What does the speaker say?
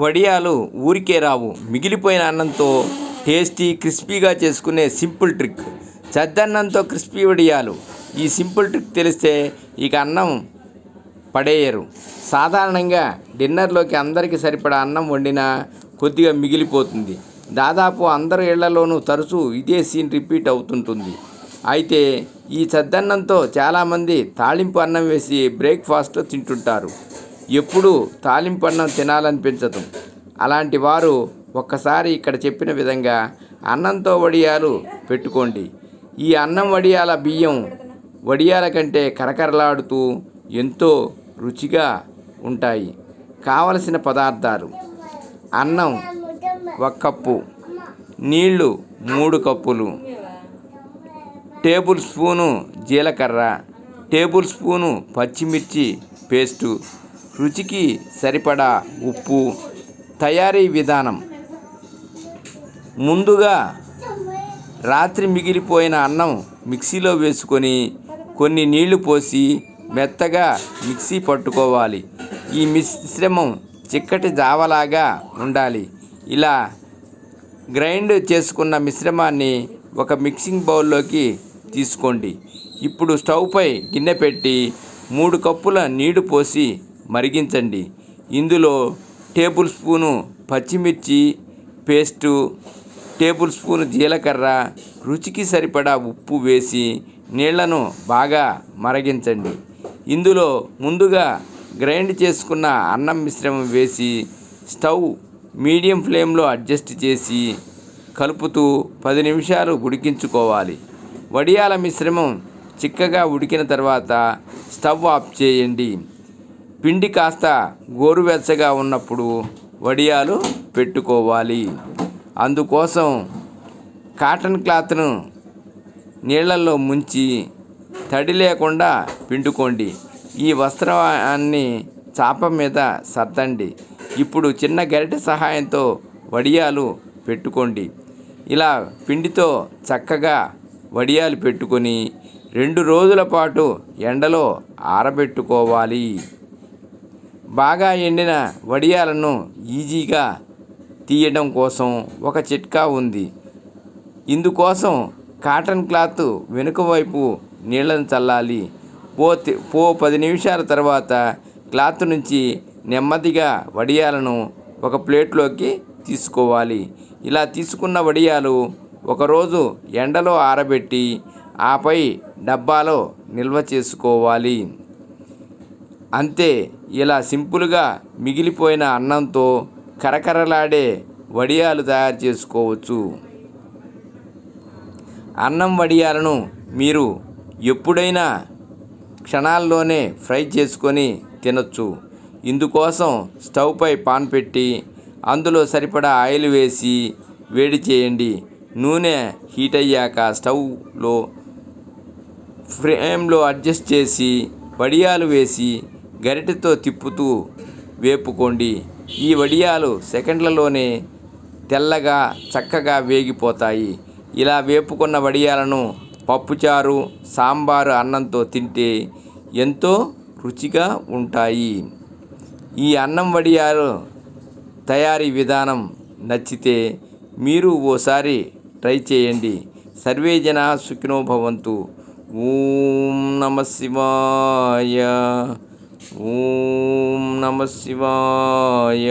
వడియాలు ఊరికే రావు. మిగిలిపోయిన అన్నంతో టేస్టీ క్రిస్పీగా చేసుకునే సింపుల్ ట్రిక్. చద్దన్నంతో క్రిస్పీ వడియాలు. ఈ సింపుల్ ట్రిక్ తెలిస్తే ఇక అన్నం పడేయరు. సాధారణంగా డిన్నర్లోకి అందరికీ సరిపడా అన్నం వండినా కొద్దిగా మిగిలిపోతుంది. దాదాపు అందరి ఇళ్ళలోనూ తరచూ ఇదే సీన్ రిపీట్ అవుతుంటుంది. అయితే ఈ చద్దన్నంతో చాలామంది తాళింపు అన్నం వేసి బ్రేక్ఫాస్ట్ తింటుంటారు. ఎప్పుడూ తాలింపన్నం తినాలనిపించదు. అలాంటి వారు ఒక్కసారి ఇక్కడ చెప్పిన విధంగా అన్నంతో వడియాలు పెట్టుకోండి. ఈ అన్నం వడియాల బియ్యం వడియాల కంటే కరకరలాడుతూ ఎంతో రుచిగా ఉంటాయి. కావలసిన పదార్థాలు. అన్నం ఒక కప్పు. నీళ్ళు మూడు కప్పులు. టేబుల్ స్పూను జీలకర్ర. టేబుల్ స్పూను పచ్చిమిర్చి పేస్టు. రుచికి సరిపడా ఉప్పు. తయారీ విధానం. ముందుగా రాత్రి మిగిలిపోయిన అన్నం మిక్సీలో వేసుకొని కొన్ని నీళ్ళు పోసి మెత్తగా మిక్సీ పట్టుకోవాలి. ఈ మిశ్రమం చిక్కటి జావలాగా ఉండాలి. ఇలా గ్రైండ్ చేసుకున్న మిశ్రమాన్ని ఒక మిక్సింగ్ బౌల్లోకి తీసుకోండి. ఇప్పుడు స్టవ్పై గిన్నె పెట్టి మూడు కప్పుల నీళ్ళు పోసి మరిగించండి. ఇందులో టేబుల్ స్పూను పచ్చిమిర్చి పేస్టు టేబుల్ స్పూను జీలకర్ర రుచికి సరిపడా ఉప్పు వేసి నీళ్ళను బాగా మరిగించండి. ఇందులో ముందుగా గ్రైండ్ చేసుకున్న అన్నం మిశ్రమం వేసి స్టవ్ మీడియం ఫ్లేమ్లో అడ్జస్ట్ చేసి కలుపుతూ పది నిమిషాలు ఉడికించుకోవాలి. వడియాల మిశ్రమం చిక్కగా ఉడికిన తర్వాత స్టవ్ ఆఫ్ చేయండి. పిండి కాస్త గోరువెచ్చగా ఉన్నప్పుడు వడియాలు పెట్టుకోవాలి. అందుకోసం కాటన్ క్లాత్ను నీళ్ళల్లో ముంచి తడి లేకుండా పిండుకోండి. ఈ వస్త్రాన్ని చాప మీద సర్దండి. ఇప్పుడు చిన్న గరిటె సహాయంతో వడియాలు పెట్టుకోండి. ఇలా పిండితో చక్కగా వడియాలు పెట్టుకొని రెండు రోజుల పాటు ఎండలో ఆరబెట్టుకోవాలి. బాగా ఎండిన వడియాలను ఈజీగా తీయడం కోసం ఒక చిట్కా ఉంది. ఇందుకోసం కాటన్ క్లాత్ వెనుక వైపు నీళ్ళను చల్లాలి. పో పో పది నిమిషాల తర్వాత క్లాత్ నుంచి నెమ్మదిగా వడియాలను ఒక ప్లేట్లోకి తీసుకోవాలి. ఇలా తీసుకున్న వడియాలు ఒకరోజు ఎండలో ఆరబెట్టి ఆపై డబ్బాలో నిల్వ చేసుకోవాలి. అంతే ఇలా సింపుల్గా మిగిలిపోయిన అన్నంతో కరకరలాడే వడియాలు తయారు చేసుకోవచ్చు. అన్నం వడియాలను మీరు ఎప్పుడైనా క్షణాల్లోనే ఫ్రై చేసుకొని తినొచ్చు. ఇందుకోసం స్టవ్పై పాన్ పెట్టి అందులో సరిపడా ఆయిల్ వేసి వేడి చేయండి. నూనె హీట్ అయ్యాక స్టవ్లో ఫ్రేమ్లో అడ్జస్ట్ చేసి వడియాలు వేసి గరిటెతో తిప్పుతూ వేపుకోండి. ఈ వడియాలు సెకండ్లలోనే తెల్లగా చక్కగా వేగిపోతాయి. ఇలా వేపుకున్న వడియాలను పప్పుచారు సాంబారు అన్నంతో తింటే ఎంతో రుచిగా ఉంటాయి. ఈ అన్నం వడియాలు తయారీ విధానం నచ్చితే మీరు ఓసారి ట్రై చేయండి. సర్వే జన ఓం నమ శివాయ. ఓం నమ శివాయ.